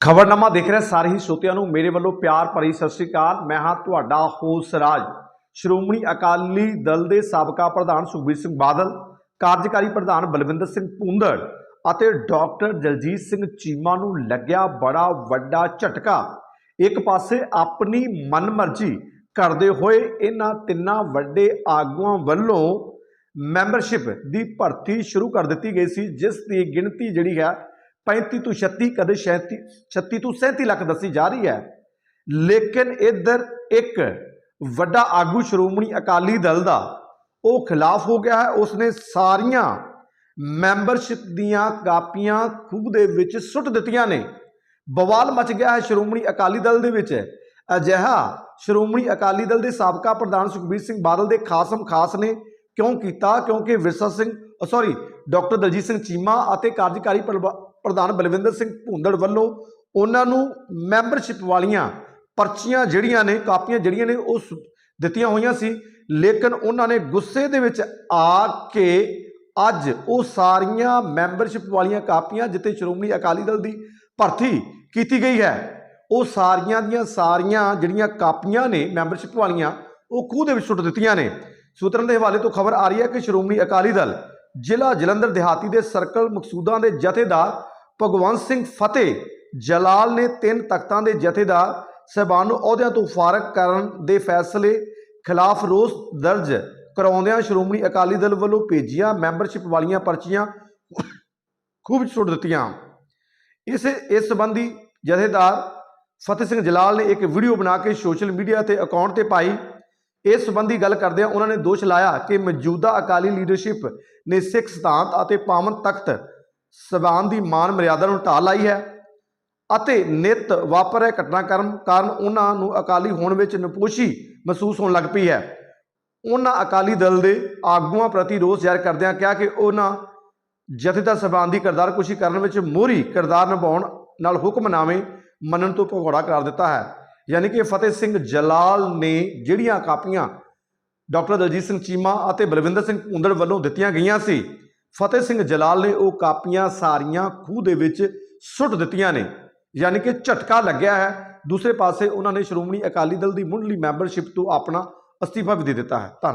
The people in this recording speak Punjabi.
ਖਬਰਨਾਮਾ ਦੇਖ ਰਹੇ ਸਾਰੇ ਹੀ ਸਰੋਤਿਆਂ ਨੂੰ। ਮੇਰੇ ਵੱਲੋਂ ਪਿਆਰ ਭਰੀ ਸਤਿ ਸ੍ਰੀ ਅਕਾਲ। ਮੈਂ ਹਾਂ ਤੁਹਾਡਾ ਹੋਸ ਰਾਜ। ਸ਼੍ਰੋਮਣੀ ਅਕਾਲੀ ਦਲ ਦੇ ਸਾਬਕਾ ਪ੍ਰਧਾਨ ਸੁਖਬੀਰ ਸਿੰਘ ਬਾਦਲ, ਕਾਰਜਕਾਰੀ ਪ੍ਰਧਾਨ ਬਲਵਿੰਦਰ ਸਿੰਘ ਭੁੰਦੜ ਅਤੇ ਡਾਕਟਰ ਦਲਜੀਤ ਸਿੰਘ ਚੀਮਾ ਨੂੰ ਲੱਗਿਆ ਬੜਾ ਵੱਡਾ ਝਟਕਾ। ਇੱਕ ਪਾਸੇ ਆਪਣੀ ਮਨਮਰਜ਼ੀ ਕਰਦੇ ਹੋਏ ਇਹਨਾਂ ਤਿੰਨਾਂ ਵੱਡੇ ਆਗੂਆਂ ਵੱਲੋਂ ਮੈਂਬਰਸ਼ਿਪ ਦੀ ਭਰਤੀ ਸ਼ੁਰੂ ਕਰ ਦਿੱਤੀ ਗਈ ਸੀ, ਜਿਸ ਦੀ ਗਿਣਤੀ ਜਿਹੜੀ ਹੈ 35 ਤੋਂ 36 ਕਦੇ 36 36 ਤੋਂ 37 ਲੱਖ ਦੱਸੀ ਜਾ ਰਹੀ ਹੈ। ਲੇਕਿਨ ਇੱਧਰ ਇੱਕ ਵੱਡਾ ਆਗੂ ਸ਼੍ਰੋਮਣੀ ਅਕਾਲੀ ਦਲ ਦਾ ਉਹ ਖਿਲਾਫ ਹੋ ਗਿਆ ਹੈ। ਉਸਨੇ ਸਾਰੀਆਂ ਮੈਂਬਰਸ਼ਿਪ ਦੀਆਂ ਕਾਪੀਆਂ ਖੂਹ ਦੇ ਵਿੱਚ ਸੁੱਟ ਦਿੱਤੀਆਂ ਨੇ। ਬਵਾਲ ਮਚ ਗਿਆ ਹੈ ਸ਼੍ਰੋਮਣੀ ਅਕਾਲੀ ਦਲ ਦੇ ਵਿੱਚ। ਅਜਿਹਾ ਸ਼੍ਰੋਮਣੀ ਅਕਾਲੀ ਦਲ ਦੇ ਸਾਬਕਾ ਪ੍ਰਧਾਨ ਸੁਖਬੀਰ ਸਿੰਘ ਬਾਦਲ ਦੇ ਖਾਸਮ ਖਾਸ ਨੇ। ਕਿਉਂ ਕੀਤਾ? ਕਿਉਂਕਿ ਵਿਰਸਾ ਸਿੰਘ ਸੌਰੀ ਡਾਕਟਰ ਦਲਜੀਤ ਸਿੰਘ ਚੀਮਾ ਅਤੇ ਕਾਰਜਕਾਰੀ ਪ੍ਰਭ- ਪ੍ਰਧਾਨ ਬਲਵਿੰਦਰ ਸਿੰਘ ਭੁੰਦੜ ਵੱਲੋਂ ਉਹਨਾਂ ਨੂੰ ਮੈਂਬਰਸ਼ਿਪ ਵਾਲੀਆਂ ਪਰਚੀਆਂ ਜਿਹੜੀਆਂ ਨੇ, ਕਾਪੀਆਂ ਜਿਹੜੀਆਂ ਨੇ, ਉਹ ਸੁ- ਦਿੱਤੀਆਂ ਹੋਈਆਂ ਸੀ। ਲੇਕਿਨ ਉਹਨਾਂ ਨੇ ਗੁੱਸੇ ਦੇ ਵਿੱਚ ਆ ਕੇ ਅੱਜ ਉਹ ਸਾਰੀਆਂ ਮੈਂਬਰਸ਼ਿਪ ਵਾਲੀਆਂ ਕਾਪੀਆਂ ਜਿੱਥੇ ਸ਼੍ਰੋਮਣੀ ਅਕਾਲੀ ਦਲ ਦੀ ਭਰਤੀ ਕੀਤੀ ਗਈ ਹੈ, ਉਹ ਸਾਰੀਆਂ ਦੀਆਂ ਸਾਰੀਆਂ ਜਿਹੜੀਆਂ ਕਾਪੀਆਂ ਨੇ, ਮੈਂਬਰਸ਼ਿਪ ਵਾਲੀਆਂ, ਉਹ ਖੂਹ ਦੇ ਵਿੱਚ ਸੁੱਟ ਦਿੱਤੀਆਂ ਨੇ। ਸੂਤਰਾਂ ਦੇ ਹਵਾਲੇ ਤੋਂ ਖਬਰ ਆ ਰਹੀ ਹੈ ਕਿ ਸ਼੍ਰੋਮਣੀ ਅਕਾਲੀ ਦਲ ਜ਼ਿਲ੍ਹਾ ਜਲੰਧਰ ਦਿਹਾਤੀ ਦੇ ਸਰਕਲ ਮਕਸੂਦਾਂ ਦੇ ਜਥੇਦਾਰ ਭਗਵੰਤ ਸਿੰਘ ਫਤਿਹ ਜਲਾਲ ਨੇ ਤਿੰਨ ਤਖਤਾਂ ਦੇ ਜਥੇਦਾਰ ਸਹਿਬਾਨ ਨੂੰ ਅਹੁਦਿਆਂ ਤੋਂ ਫਾਰਗ ਕਰਨ ਦੇ ਫੈਸਲੇ ਖਿਲਾਫ ਰੋਸ ਦਰਜ ਕਰਾਉਂਦਿਆਂ ਸ਼੍ਰੋਮਣੀ ਅਕਾਲੀ ਦਲ ਵੱਲੋਂ ਭੇਜੀਆਂ ਮੈਂਬਰਸ਼ਿਪ ਵਾਲੀਆਂ ਪਰਚੀਆਂ ਖੂਬ ਸੁੱਟ ਦਿੱਤੀਆਂ। ਇਸ ਇਸ ਸੰਬੰਧੀ ਜਥੇਦਾਰ ਫਤਿਹ ਸਿੰਘ ਜਲਾਲ ਨੇ ਇੱਕ ਵੀਡੀਓ ਬਣਾ ਕੇ ਸੋਸ਼ਲ ਮੀਡੀਆ ਤੇ ਅਕਾਊਂਟ ਤੇ ਪਾਈ। ਇਸ ਸੰਬੰਧੀ ਗੱਲ ਕਰਦਿਆਂ ਉਹਨਾਂ ਨੇ ਦੋਸ਼ ਲਾਇਆ ਕਿ ਮੌਜੂਦਾ ਅਕਾਲੀ ਲੀਡਰਸ਼ਿਪ ਨੇ ਸਿੱਖ ਸਿਧਾਂਤ ਅਤੇ ਪਾਵਨ ਤਖਤ ਸਬਾਨ ਦੀ ਮਾਨ ਮਰਿਆਦਾ ਨੂੰ ਢਾਹ ਲਾਈ ਹੈ ਅਤੇ ਨਿਤ ਵਾਪਰੇ ਘਟਨਾਕ੍ਰਮ ਕਾਰਨ ਉਹਨਾਂ ਨੂੰ ਅਕਾਲੀ ਹੋਣ ਵਿੱਚ ਨਪੋਸ਼ੀ ਮਹਿਸੂਸ ਹੋਣ ਲੱਗ ਪਈ ਹੈ। ਉਹਨਾਂ ਅਕਾਲੀ ਦਲ ਦੇ ਆਗੂਆਂ ਪ੍ਰਤੀ ਰੋਸ ਜ਼ਾਹਿਰ ਕਰਦਿਆਂ ਕਿਹਾ ਕਿ ਉਹਨਾਂ ਜਥੇਦਾਰ ਸਭਾਨ ਦੀ ਕਿਰਦਾਰਕੁਸ਼ੀ ਕਰਨ ਵਿੱਚ ਮੋਹਰੀ ਕਿਰਦਾਰ ਨਿਭਾਉਣ ਨਾਲ ਹੁਕਮਨਾਮੇ ਮੰਨਣ ਤੋਂ ਭਗੌੜਾ ਕਰ ਦਿੱਤਾ ਹੈ। ਯਾਨੀ ਕਿ ਫਤਿਹ ਸਿੰਘ ਜਲਾਲ ਨੇ ਜਿਹੜੀਆਂ ਕਾਪੀਆਂ ਡਾਕਟਰ ਦਲਜੀਤ ਸਿੰਘ ਚੀਮਾ ਅਤੇ ਬਲਵਿੰਦਰ ਸਿੰਘ ਭੁੰਦੜ ਵੱਲੋਂ ਦਿੱਤੀਆਂ ਗਈਆਂ ਸੀ ਫਤਿਹ ਸਿੰਘ ਜਲਾਲ ਨੇ ਉਹ ਕਾਪੀਆਂ ਸਾਰੀਆਂ ਖੂਹ ਦੇ ਵਿੱਚ ਸੁੱਟ ਦਿੱਤੀਆਂ ਨੇ, ਯਾਨੀ ਕਿ ਝਟਕਾ ਲੱਗਿਆ ਹੈ। ਦੂਸਰੇ ਪਾਸੇ ਉਹਨਾਂ ਨੇ ਸ਼੍ਰੋਮਣੀ ਅਕਾਲੀ ਦਲ ਦੀ ਮੁੱਢਲੀ ਮੈਂਬਰਸ਼ਿਪ ਤੋਂ ਆਪਣਾ ਅਸਤੀਫਾ ਵੀ ਦੇ ਦਿੱਤਾ ਹੈ। ਧੰਨਵਾਦ।